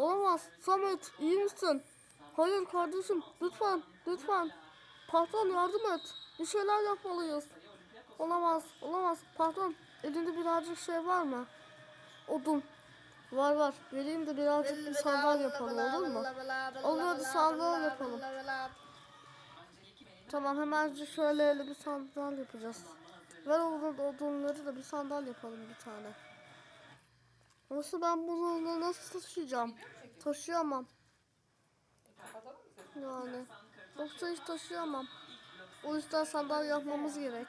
Olamaz. Samet iyi misin? Hayır kardeşim lütfen lütfen. Patron yardım et. Bir şeyler yapmalıyız. Olamaz olamaz. Patron elinde birazcık şey var mı? Odun. Var var. Vereyim de birazcık bir sandal yapalım olur mu? Olur, hadi sandal yapalım. Tamam hemen şöyle öyle bir sandal yapacağız. Ver odun, odunları da bir sandal yapalım bir tane. Nasıl ben bunu nasıl taşıyacağım? Taşıyamam. Yani. Yoksa hiç taşıyamam. O yüzden sandal yapmamız gerek.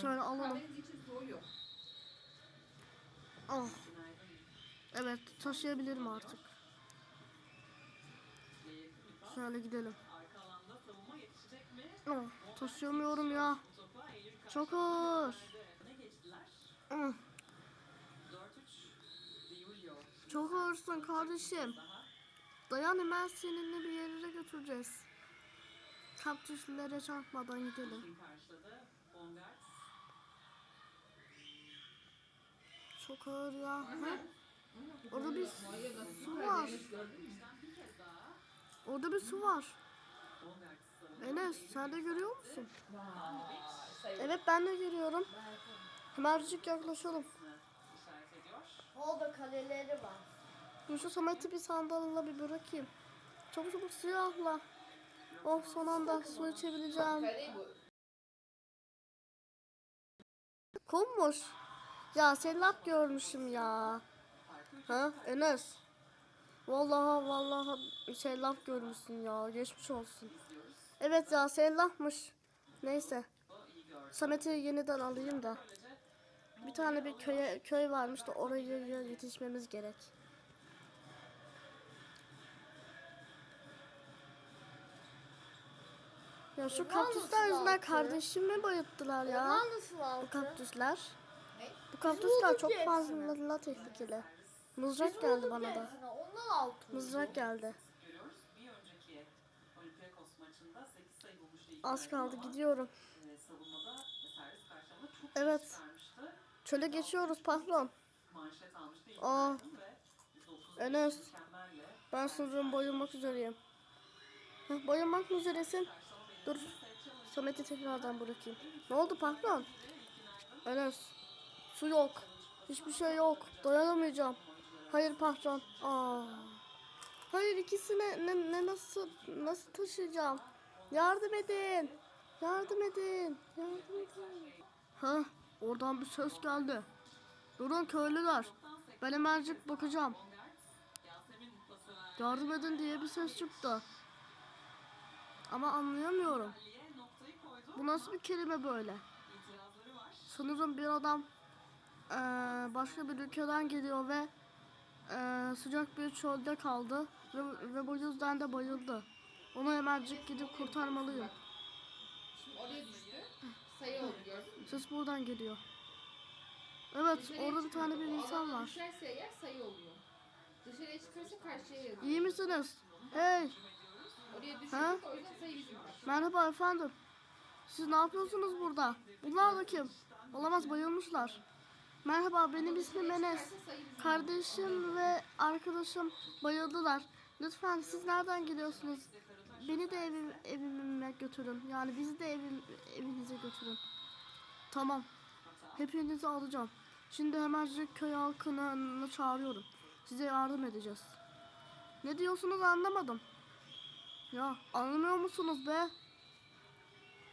Şöyle alalım. Ah. Evet taşıyabilirim artık. Şöyle gidelim. Ah, taşıyamıyorum ya. Çok ağır. Ah. Çok ağırsın kardeşim. Dayan hemen seninle bir yere götüreceğiz. Kaktüslere çarpmadan gidelim. Çok ağır ya. Orada bir su var. Orada bir su var. Enes sen de görüyor musun? Evet ben de görüyorum. Hemencik yaklaşalım. Orada kaleleri var. Dur Şu Samet'i bir sandalla bir bırakayım. Çabuk çabuk suya atla. Oh son anda su içebileceğim. Kummuş. Ya sellap görmüşüm ya. Ha Enes. Vallahi vallahi sellap görmüşsün ya. Geçmiş olsun. Evet ya sellapmış. Neyse. Samet'i yeniden alayım da. Bir tane bir köye köy varmış da oraya yetişmemiz gerek. Ya şu kaktüsler yüzünden kardeşimi bayılttılar ya. Bu kaktüsler. Bu kaktüsler çok fazla tehlikeli. Mızrak geldi bana da. Onlar altı. Mızrak geldi. görüyoruz. Bir önceki Olympiakos maçında 8 sayı bulmuştu ilk Az kaldı gidiyorum. Evet. Çöle geçiyoruz patron. Aa, Enes. Ben sanırım bayılmak üzereyim. Heh, bayılmak mı üzeresin? Dur. Samet'i tekrardan bırakayım. Ne oldu patron? Enes. Su yok. Hiçbir şey yok. Dayanamayacağım. Hayır patron. Aa. Hayır ikisini ne, ne nasıl nasıl taşıyacağım? Yardım edin. Yardım edin. Yardım edin. Ha, oradan bir ses geldi. Durun köylüler. Ben hemencik bakacağım. Yardım edin diye bir ses çıktı. Ama anlayamıyorum. Bu nasıl bir kelime böyle? Sanırım bir adam başka bir ülkeden geliyor ve eee, sıcak bir çölde kaldı ve, ve bu yüzden de bayıldı. Onu hemencik gidip kurtarmalıyım. Şimdi oraya düştü. Sayı oldu gördün mü? Ses buradan geliyor. Evet, Dışarıya orada bir tane bir. O insan var. Düşerse eğer sayı oluyor. Dışarıya çıkarsa karşıya yazıyor. İyi misiniz? Hey, Oraya düşürdük o yüzden sayı bizim var. merhaba efendim. Siz ne yapıyorsunuz burada? Bunlar da kim? Olamaz bayılmışlar. Merhaba benim ismim Enes. Kardeşim ve arkadaşım bayıldılar. Lütfen siz nereden geliyorsunuz? Beni de evim, evime götürün. Yani bizi de evim, evinize götürün. Tamam. Hepinizi alacağım. Şimdi hemencik köy halkını çağırıyorum. Size yardım edeceğiz. Ne diyorsunuz anlamadım. Ya anlamıyor musunuz be?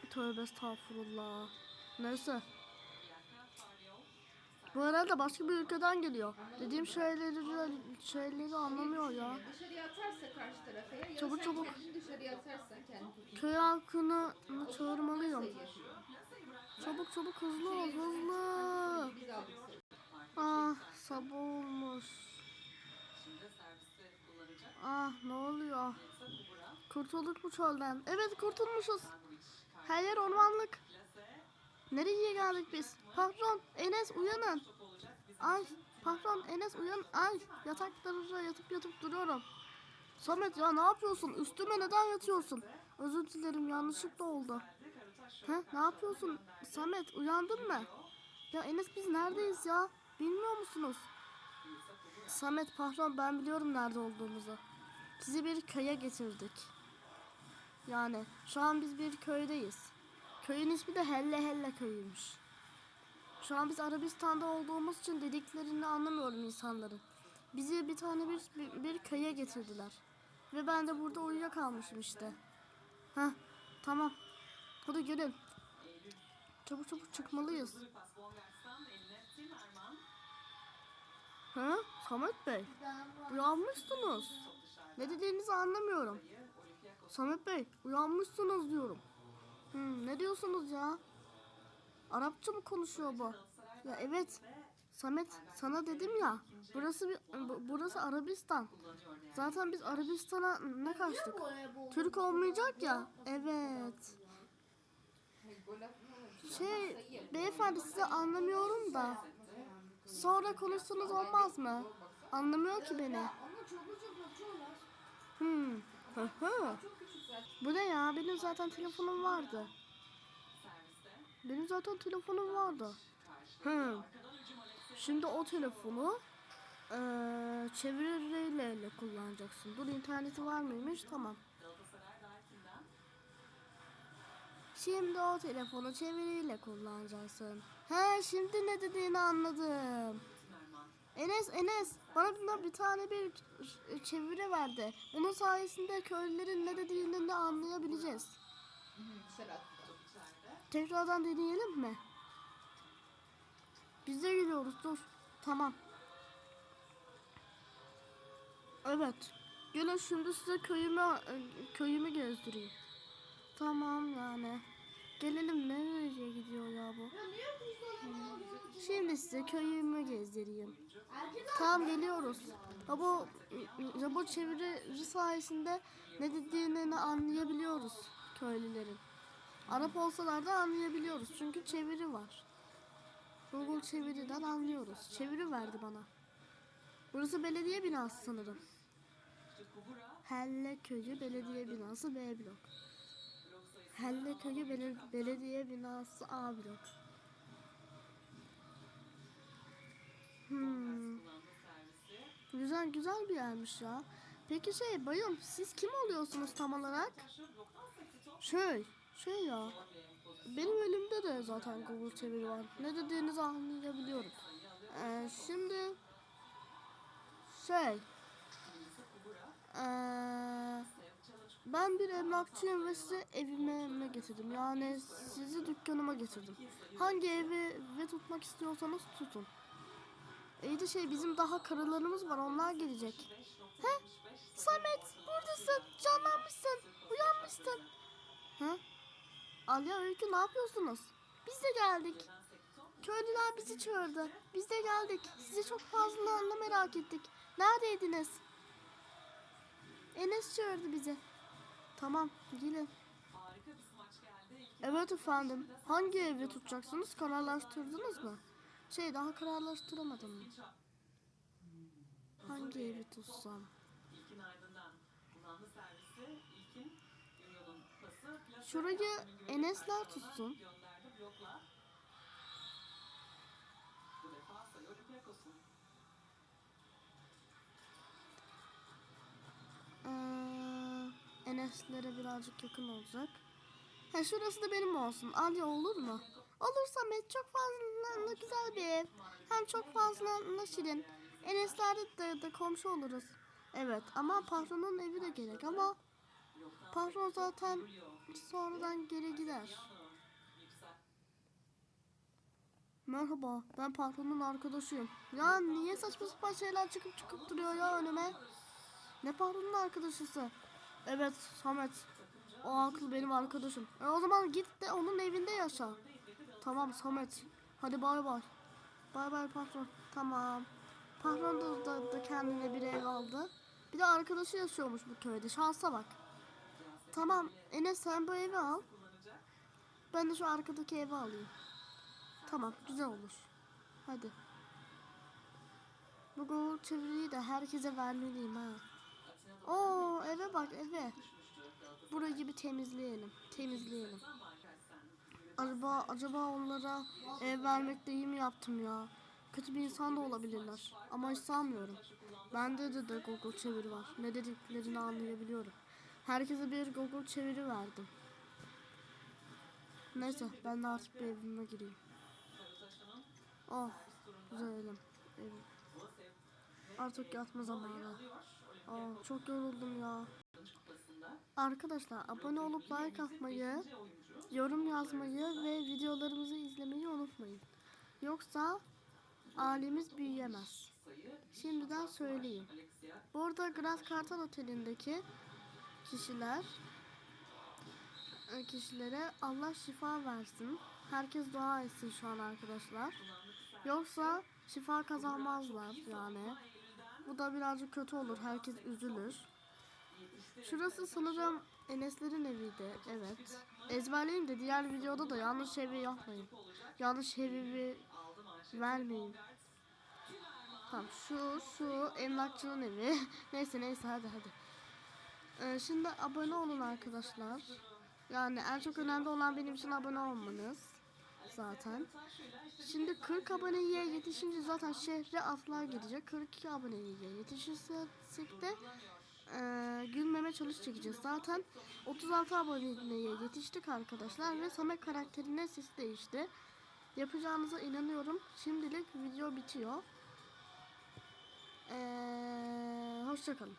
Tövbe estağfurullah. Neyse. Bu herhalde başka bir ülkeden geliyor. Dediğim şeyleri şeyleri anlamıyor ya. Dışarıya atarsa karşı tarafa ya. Çabuk, çabuk. dışarıya atarsan kendini tut. Köy halkını çağırmalıyım. Çabuk çabuk hızlı ol hızlı. Ah sabah olmuş. Ah ne oluyor? Kurtulduk mu çölden? Evet kurtulmuşuz. Her yer ormanlık. Nereye geldik biz? Patron Enes uyanın. Ay patron Enes uyan. Ay yataklarında yatıp yatıp duruyorum. Samet ya ne yapıyorsun? Üstüme neden yatıyorsun? Özür dilerim yanlışlıkla oldu. Ha ne yapıyorsun? Samet uyandın mı? Ya Enes biz neredeyiz ya? Bilmiyor musunuz? Samet pardon ben biliyorum nerede olduğumuzu. Sizi bir köye getirdik. Yani şu an biz bir köydeyiz. Köyün ismi de Helle Helle köyüymüş. Şu an biz Arabistan'da olduğumuz için dediklerini anlamıyorum insanların. Bizi bir tane bir, bir, bir köye getirdiler. Ve ben de burada uyuyakalmışım işte. Heh tamam. Hadi gelin. Çabuk çabuk çıkmalıyız. Ha? Samet Bey. Uyanmışsınız. Ne dediğinizi anlamıyorum. Samet Bey uyanmışsınız diyorum. Hmm, ne diyorsunuz ya? Arapça mı konuşuyor bu? Ya evet. Samet sana dedim ya. Burası bir bu- burası Arabistan. Zaten biz Arabistan'a ne kaçtık? Türk olmayacak ya. Evet. Şey beyefendi size anlamıyorum da. Sonra konuşsanız olmaz mı? Anlamıyor ki beni. Hmm. Hı hı. Bu ne ya? Benim zaten telefonum vardı. Benim zaten telefonum vardı. Hı. Şimdi o telefonu eee çeviriyle kullanacaksın. Dur interneti var mıymış? Tamam. Şimdi o telefonu çeviriyle kullanacaksın. He şimdi ne dediğini anladım. Enes Enes bana bundan bir tane bir çeviri verdi. Bunun sayesinde köylülerin ne dediğini de anlayabileceğiz. Tekrardan deneyelim mi? Biz de geliyoruz dur. Tamam. Evet. Gelin şimdi size köyümü köyümü gezdireyim. Tamam yani. Gelelim nereye gidiyor ya bu? Şimdi size köyümü gezdireyim. Tamam geliyoruz. Ya bu, bu çeviri sayesinde ne dediğini anlayabiliyoruz köylülerin. Arap olsalar da anlayabiliyoruz çünkü çeviri var. Google çeviriden anlıyoruz. Çeviri verdi bana. Burası belediye binası sanırım. Helle Köyü Belediye Binası B blok. Helle Köyü Bele- Belediye Binası A blok. Hmm. Güzel güzel bir yermiş ya. Peki şey bayım siz kim oluyorsunuz tam olarak? Şey şey ya. Benim elimde de zaten Google çeviri var. Ne dediğinizi anlayabiliyorum. Ee, şimdi şey ee, ben bir emlakçıyım ve sizi evime getirdim. Yani sizi dükkanıma getirdim. Hangi evi ve tutmak istiyorsanız tutun. İyi de şey bizim daha karılarımız var onlar gelecek. He? Samet buradasın canlanmışsın uyanmışsın. He? Alya Öykü ne yapıyorsunuz? Biz de geldik. Köylüler bizi çağırdı. Biz de geldik. Sizi çok fazla merak ettik. Neredeydiniz? Enes çağırdı bizi. Tamam gelin. Evet efendim. Hangi evi tutacaksınız? Kararlaştırdınız mı? Şey daha kararlaştıramadım mı? Hangi evi tutsam? Şurayı Enesler tutsun. Ee, Enes'lere birazcık yakın olacak. Ha şurası da benim olsun. Alya olur mu? Olur Samet çok fazla güzel bir ev. Hem çok fazla şirin. Enes'lerde de, de komşu oluruz. Evet ama patronun evi de gerek ama patron zaten sonradan geri gider. Merhaba ben patronun arkadaşıyım. Ya niye saçma sapan şeyler çıkıp çıkıp duruyor ya önüme? Ne patronun arkadaşısı? Evet Samet. O akıl benim arkadaşım. E o zaman git de onun evinde yaşa. Tamam Samet. Hadi bay bay. Bay bay patron. Tamam. Patron da, da, da kendine bir ev aldı. Bir de arkadaşı yaşıyormuş bu köyde. Şansa bak. Tamam Enes sen bu evi al. Ben de şu arkadaki evi alayım. Tamam güzel olur. Hadi. Bu Google çeviriyi de herkese vermeliyim ha. Oo eve bak eve. Burayı bir temizleyelim. Temizleyelim. Acaba acaba onlara ev vermekte iyi mi yaptım ya? Kötü bir insan da olabilirler. Ama hiç sanmıyorum. Bende de, de Google çeviri var. Ne dediklerini anlayabiliyorum. Herkese bir Google çeviri verdim. Neyse ben de artık bir evime gireyim. Oh güzelim. Evim. Artık yatma zamanı. Aa, çok yoruldum ya. Arkadaşlar abone olup like atmayı, yorum yazmayı ve videolarımızı izlemeyi unutmayın. Yoksa ailemiz büyüyemez. Şimdiden söyleyeyim. Burada Grand Kartal Oteli'ndeki kişiler e, kişilere Allah şifa versin. Herkes dua etsin şu an arkadaşlar. Yoksa şifa kazanmazlar yani. Bu da birazcık kötü olur. Herkes üzülür. Şurası sanırım Enes'lerin eviydi. Evet. Ezberleyin de diğer videoda da yanlış evi yapmayın. Yanlış evi vermeyin. Tamam şu şu emlakçının evi. neyse neyse hadi hadi. Ee, şimdi abone olun arkadaşlar. Yani en çok önemli olan benim için abone olmanız. Zaten. Şimdi 40 aboneye yetişince zaten şehre atlar gelecek. 42 aboneye yetişirsek de eee gülmeme çalış çekeceğiz. Zaten 36 aboneye yetiştik arkadaşlar ve Samet karakterine ses değişti. Yapacağınıza inanıyorum. Şimdilik video bitiyor. Eee hoşçakalın.